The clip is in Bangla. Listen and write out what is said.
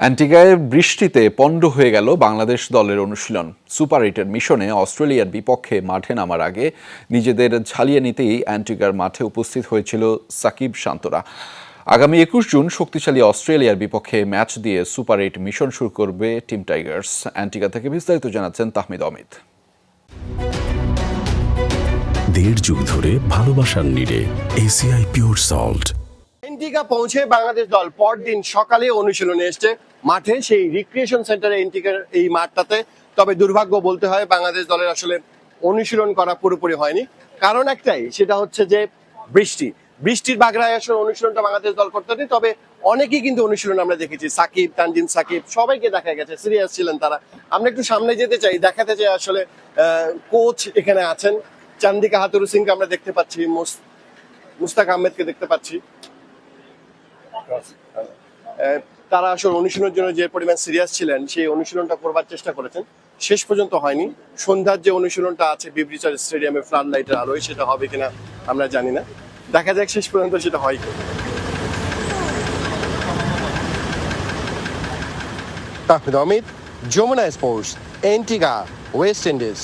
অ্যান্টিগায় বৃষ্টিতে পণ্ড হয়ে গেল বাংলাদেশ দলের অনুশীলন। সুপার এইটের মিশনে অস্ট্রেলিয়ার বিপক্ষে মাঠে নামার আগে নিজেদের ঝালিয়ে নিতেই অ্যান্টিগার মাঠে উপস্থিত হয়েছিল সাকিব শান্তরা। আগামী একুশ জুন শক্তিশালী অস্ট্রেলিয়ার বিপক্ষে ম্যাচ দিয়ে সুপার এইট মিশন শুরু করবে টিম টাইগার্স। অ্যান্টিগা থেকে বিস্তারিত জানাচ্ছেন তাহমিদ অমিত। দেড় যুগ ধরে ভালোবাসার নিড়ে এসিআই পিওর সল্ট এন্টিকা পৌঁছে বাংলাদেশ দল পরদিন সকালে অনুশীলনে এসছে। মাঠে সেই রিক্রিয়েশন সেন্টারে এন্টিকার এই মাঠটাতে। তবে দুর্ভাগ্য বলতে হয়, বাংলাদেশ দলের আসলে অনুশীলন করা পুরোপুরি হয়নি। কারণ একটাই, সেটা হচ্ছে যে বৃষ্টি। বৃষ্টির বাগড়ায় আসলে অনুশীলনটা বাংলাদেশ দল করতে নেই তবে অনেকেই কিন্তু অনুশীলন আমরা দেখেছি। সাকিব তানজিন সাকিব, সবাইকে দেখা গেছে। সিরিয়াস ছিলেন তারা। আমরা একটু সামনে যেতে চাই, দেখাতে চাই আসলে কোচ এখানে আছেন। চান্দিকা হাতুরু সিংকে আমরা দেখতে পাচ্ছি, মুস- মুস্তাক আহমেদকে দেখতে পাচ্ছি। তারা আসলে অনুশীলনের জন্য যে পরিমাণ সিরিয়াস ছিলেন, সেই অনুশীলনটা করবার চেষ্টা করেছেন। শেষ পর্যন্ত হয়নি। সন্ধ্যার যে অনুশীলনটা আছে বিব্রিচার স্টেডিয়ামে ফ্লাড লাইটের আলোয়, সেটা হবে কিনা আমরা জানি না। দেখা যাক শেষ পর্যন্ত সেটা হয় কি Tahmid Amit, Jamuna sports, Antigua, West Indies.